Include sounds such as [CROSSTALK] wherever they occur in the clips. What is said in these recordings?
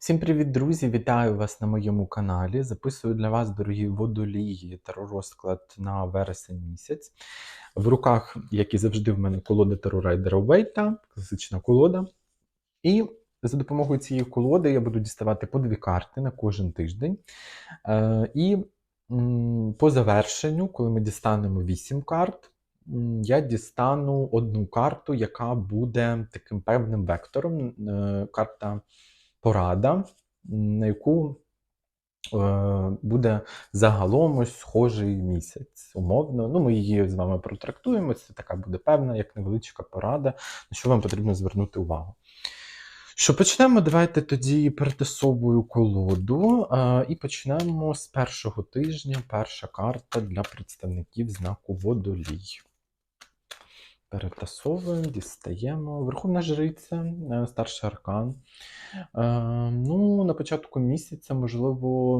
Всім привіт, друзі! Вітаю вас на моєму каналі. Записую для вас, дорогі водолії, теророзклад на вересень місяць. В руках, як і завжди, в мене колода терорайдера Вейта, класична колода. І за допомогою цієї колоди я буду діставати по дві карти на кожен тиждень. Е, і по завершенню, коли ми дістанемо 8 карт, я дістану одну карту, яка буде таким певним вектором. Е, карта порада, на яку е, буде загалом ось схожий місяць, умовно. Ну, ми її з вами протрактуємо. Це така буде певна, як невеличка порада, на що вам потрібно звернути увагу. Що почнемо? Давайте тоді перетасовую колоду е, і почнемо з першого тижня. Перша карта для представників знаку водолій. Перетасовуємо, дістаємо. Верховна жриця, е, старший аркан. Е, ну, на початку місяця, можливо,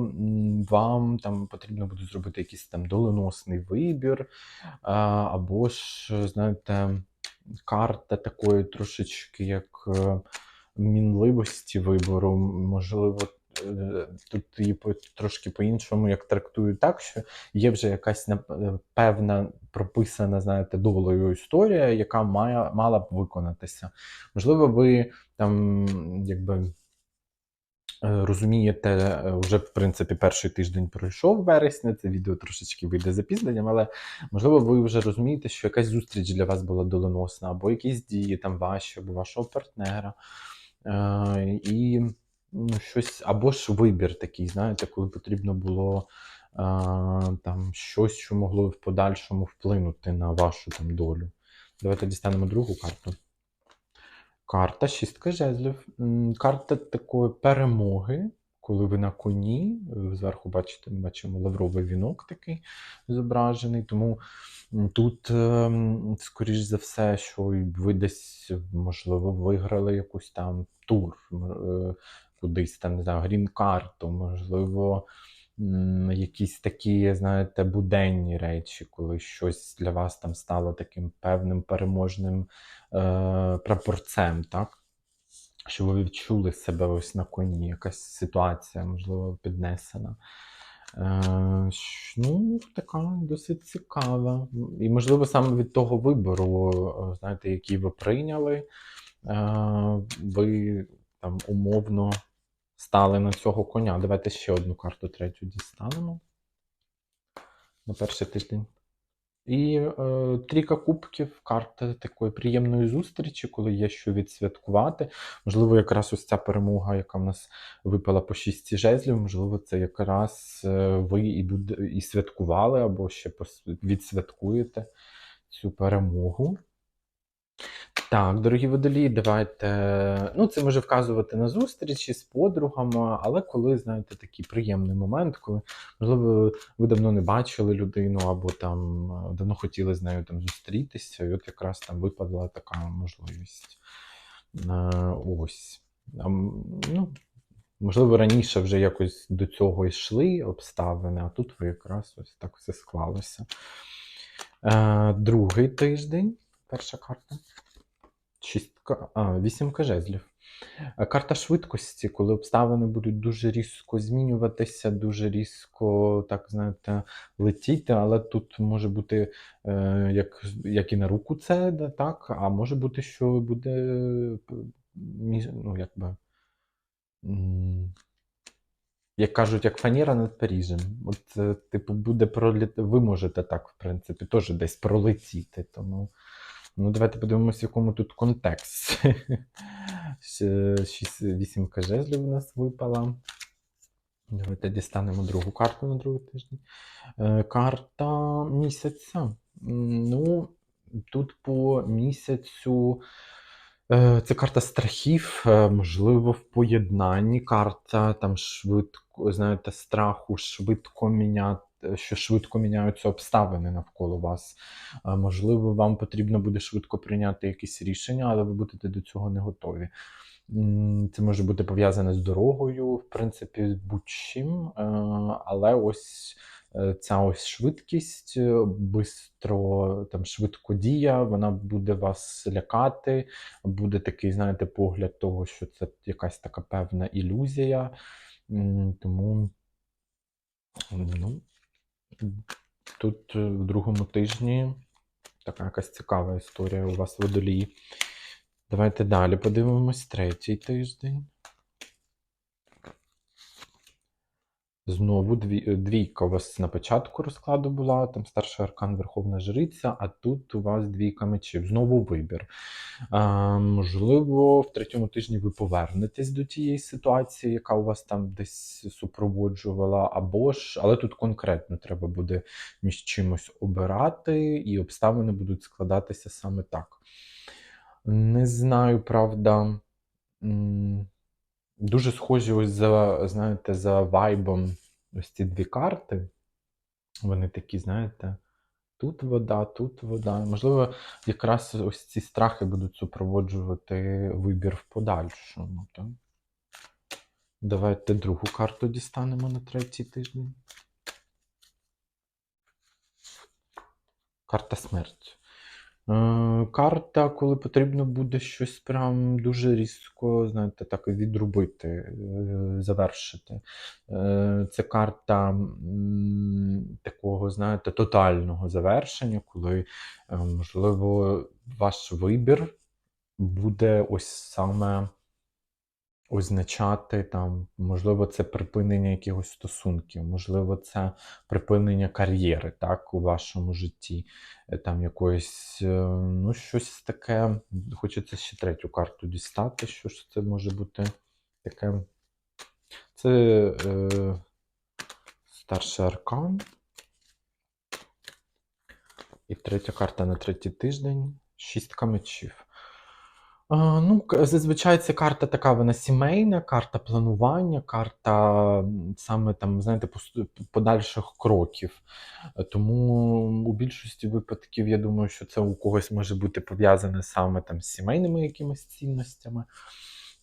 вам там потрібно буде зробити якийсь там доленосний вибір, е, або ж, знаєте, карта такої трошечки як мінливості вибору. Можливо, тут її трошки по-іншому як трактую так, що є вже якась е, певна прописана, знаєте, долею історія, яка має, мала б виконатися. Можливо, ви там якби. е, Розумієте, е, вже в принципі перший тиждень пройшов вересня. Це відео трошечки вийде запізненням, але можливо, ви вже розумієте, що якась зустріч для вас була доленосна, або якісь дії там ваші, або вашого партнера. І ну, щось, або ж вибір такий, знаєте, коли потрібно було е, там щось, що могло в подальшому вплинути на вашу там долю. Давайте дістанемо другу карту. Карта шістка жезлів. Карта такої перемоги, коли ви на коні. Зверху бачите, бачимо лавровий вінок такий зображений. Тому тут, ем, скоріш за все, що ви десь, можливо, виграли якусь там тур, е, кудись там, не знаю, грін-карту, можливо, якісь такі, знаєте, буденні речі, коли щось для вас там стало таким певним переможним е, прапорцем, так? Що ви відчули себе ось на коні, якась ситуація, можливо, піднесена. Е, ну, така досить цікава. І, можливо, саме від того вибору, е, знаєте, який ви прийняли, е, ви там умовно стали на цього коня. Давайте ще одну карту третю дістанемо на перший тиждень. І е, трійка кубків, карта такої приємної зустрічі, коли є що відсвяткувати. Можливо, якраз ось ця перемога, яка в нас випала по шістці жезлів, можливо, це якраз е, ви і, буде, і святкували, або ще відсвяткуєте цю перемогу. Так, дорогі водолії, давайте. Ну, це може вказувати на зустрічі з подругами, але коли, знаєте, такий приємний момент, коли, можливо, ви давно не бачили людину, або там е, давно хотіли з нею там зустрітися, і от якраз там випадла така можливість. Е, Ось. Ну, можливо, раніше вже якось до цього йшли обставини, а тут ви якраз ось так все склалося. Е, Другий тиждень, перша карта. Шістка, а, вісімка жезлів. Е, Карта швидкості, коли обставини будуть дуже різко змінюватися, дуже різко, так знаєте, летіти, але тут може бути е, як, як і на руку це, да, так, а може бути, що буде ну, якби, як кажуть, як фаніра над Парижем. От, е, типу, буде проліт... ви можете так, в принципі, теж десь пролетіти. Тому ну, давайте подивимося, в якому тут контекст. [LAUGHS] Ще шість- жезлів у нас випала. Давайте дістанемо другу карту на другий тиждень. Е, Карта місяця. Ну, тут по місяцю. е, Це карта страхів, е, можливо, в поєднанні. Карта там швидко, знаєте, страху, швидко міняти, що швидко міняються обставини навколо вас. Е, Можливо, вам потрібно буде швидко прийняти якісь рішення, але ви будете до цього не готові. Це може бути пов'язане з дорогою, в принципі, з будь-чим. е, Але ось е, ця ось швидкість, бистро, там, швидкодія, вона буде вас лякати, буде такий, знаєте, погляд того, що це якась така певна ілюзія. Тому, ну, тут е, в другому тижні така якась цікава історія у вас водолії. Давайте далі подивимось третій тиждень. Знову дві, е, двійка у вас на початку розкладу була, там старший аркан Верховна Жриця, а тут у вас двійка мечів. Знову вибір. А, можливо, в третьому тижні ви повернетесь до тієї ситуації, яка у вас там десь супроводжувала, або ж, але тут конкретно треба буде між чимось обирати, і обставини будуть складатися саме так. Не знаю, правда. Дуже схожі ось за, знаєте, за вайбом ось ці дві карти. Вони такі, знаєте, тут вода, тут вода. Можливо, якраз ось ці страхи будуть супроводжувати вибір в подальшому. Так? Давайте другу карту дістанемо на третій тиждень. Карта смерті. Е, Карта, коли потрібно буде щось прям дуже різко, знаєте, так відрубити, е, завершити. Е, Це карта такого, знаєте, тотального завершення, коли, можливо, ваш вибір буде ось саме означати там, можливо, це припинення якихось стосунків, можливо, це припинення кар'єри, так, у вашому житті, Е, там якоїсь, е, ну, щось таке. Хочеться ще третю карту дістати. Що ж це може бути таке? Це е, старший аркан. І третя карта на третій тиждень. Шістка мечів. Ну, зазвичай ця карта така, вона сімейна, карта планування, карта саме там, знаєте, подальших кроків. Тому у більшості випадків я думаю, що це у когось може бути пов'язане саме там з сімейними якимись цінностями.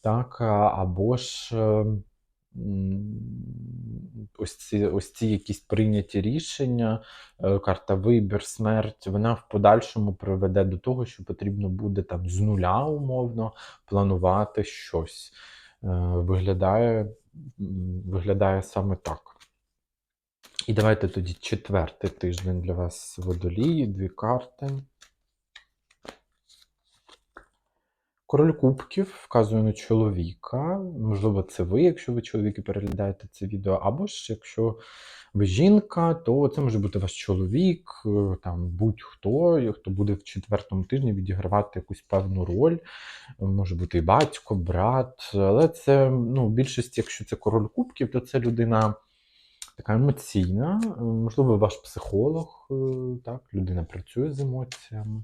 Так, або ж е, м, ось ці, ось ці якісь прийняті рішення, е, карта вибір, смерть, вона в подальшому приведе до того, що потрібно буде там з нуля умовно планувати щось. Е, Виглядає, виглядає саме так. І давайте тоді четвертий тиждень для вас водолії, дві карти. Король кубків вказує на чоловіка. Можливо, це ви, якщо ви чоловік і переглядаєте це відео, або ж якщо ви жінка, то це може бути ваш чоловік, е, там будь-хто, хто буде в четвертому тижні відігравати якусь певну роль. Може бути і батько, брат. Але це ну, в більшості, якщо це король кубків, то це людина така емоційна, е, можливо, ваш психолог, е, так, людина працює з емоціями,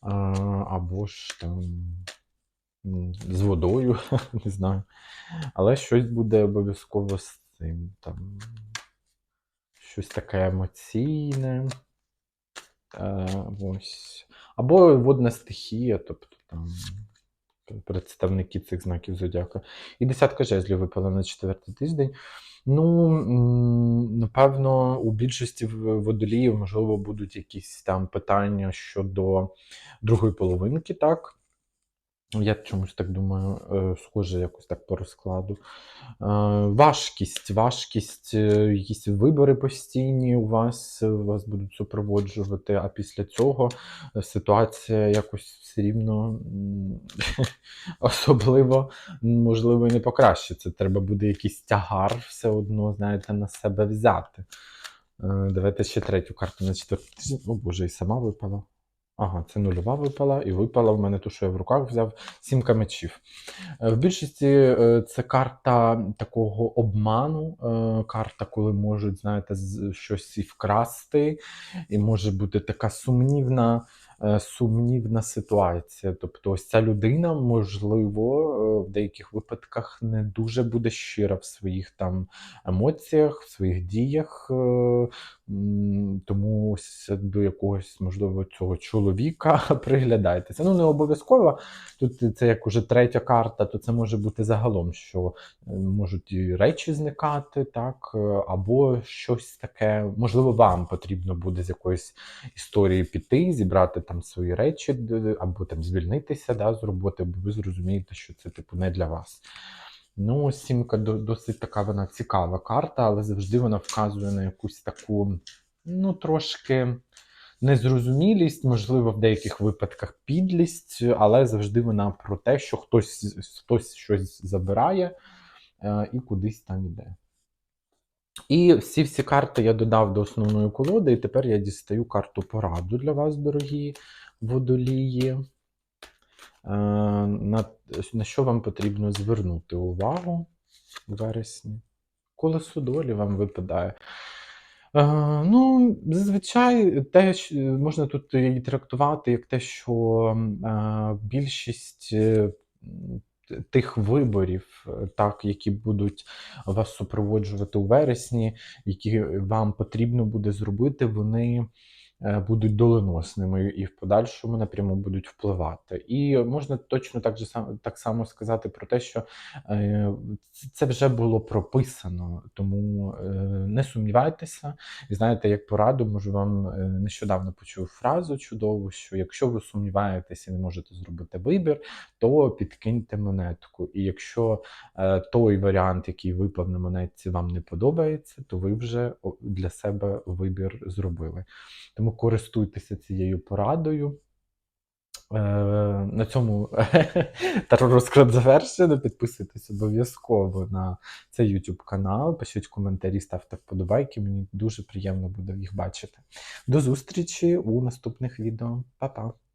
або ж там з водою, [LAUGHS] не знаю. Але щось буде обов'язково з цим. Там, щось таке емоційне. Е, ось. Або водна стихія, тобто там представники цих знаків зодіака. І десятка жезлів випала на четвертий тиждень. Ну, напевно, у більшості водоліїв, можливо, будуть якісь там питання щодо другої половинки, так? Я чомусь так думаю, е, схоже якось так по розкладу. Е, Важкість, важкість, е, якісь вибори постійні у вас, вас будуть супроводжувати, а після цього ситуація якось все рівно [LAUGHS] особливо, можливо, і не покращиться. Треба буде якийсь тягар все одно, знаєте, на себе взяти. Давайте ще третю карту на четвертий. О Боже, і сама випала. Ага, це нульова випала, і випала в мене ту, що я в руках взяв, сімка мечів. Е, В більшості е, це карта такого обману, е, карта, коли можуть, знаєте, щось і вкрасти, і може бути така сумнівна сумнівна ситуація. Тобто, ось ця людина, можливо, в деяких випадках не дуже буде щира в своїх там емоціях, в своїх діях. Тому до якогось, можливо, цього чоловіка [LAUGHS] приглядайтеся. Ну, не обов'язково. Тут це як уже третя карта, то це може бути загалом, що е, можуть і речі зникати, так, е, або щось таке, можливо, вам потрібно буде з якоїсь історії піти, зібрати там свої речі, або там звільнитися да, з роботи, бо ви зрозумієте, що це типу не для вас. Ну, сімка досить така вона цікава карта, але завжди вона вказує на якусь таку, ну, трошки незрозумілість, можливо, в деяких випадках підлість, але завжди вона про те, що хтось, хтось щось забирає е, і кудись там іде. І всі всі карти я додав до основної колоди, і тепер я дістаю карту пораду для вас, дорогі водолії. Е, на, на що вам потрібно звернути увагу у вересні? Колесо долі вам випадає. Е, ну, зазвичай те, що- можна тут і трактувати як те, що е, більшість тих виборів, так, які будуть вас супроводжувати у вересні, які вам потрібно буде зробити, вони будуть доленосними і в подальшому напряму будуть впливати. І можна точно так, же, так само сказати про те, що е, це вже було прописано, тому е, не сумнівайтеся. І знаєте, як пораду, можу вам е, нещодавно почув фразу чудову, що якщо ви сумніваєтеся і не можете зробити вибір, то підкиньте монетку. І якщо е, той варіант, який випав на монетці, вам не подобається, то ви вже для себе вибір зробили. Тому користуйтеся цією порадою. Е, на цьому [LAUGHS] розклад завершено. Підписуйтесь обов'язково на цей YouTube канал, пишіть коментарі, ставте вподобайки. Мені дуже приємно буде їх бачити. До зустрічі у наступних відео. Па-па!